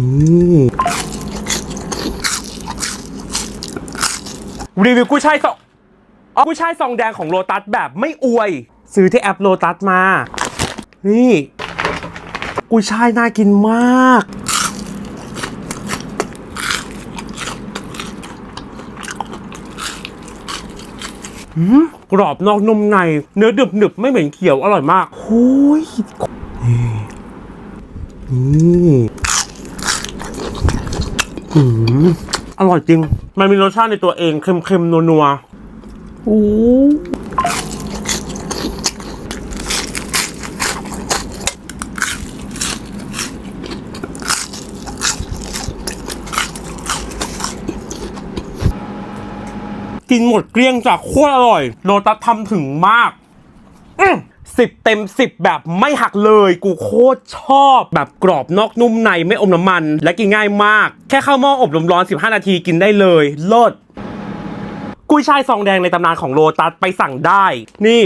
นี่รีวิวกุ้ยช่ายซองอ๋อกุ้ยช่ายซองแดงของโลตัสแบบไม่อวย ซื้อที่แอปโลตัสมา นี่กุ้ยช่ายน่ากินมากอืมกรอบนอกนมใน เนื้อดึบหนึบๆไม่เหม็นเขียวอร่อยมากโอ้ยนี่นี่ อร่อยจริง มันมีรสชาติในตัวเองเค็มๆนัวๆโอกินหมดเกลี้ยงจากขั้วอร่อย โลตัสทำถึงมาก อื สิบเต็มสิบแบบไม่หักเลย กูโคตรชอบ แบบกรอบนอกนุ่มในไม่อมน้ำมัน และกินง่ายมาก แค่เข้าหม้ออบลมร้อน 15 นาทีกินได้เลยเลดกุยช่ายซองแดงในตำนานของโลตัสไปสั่งได้ นี่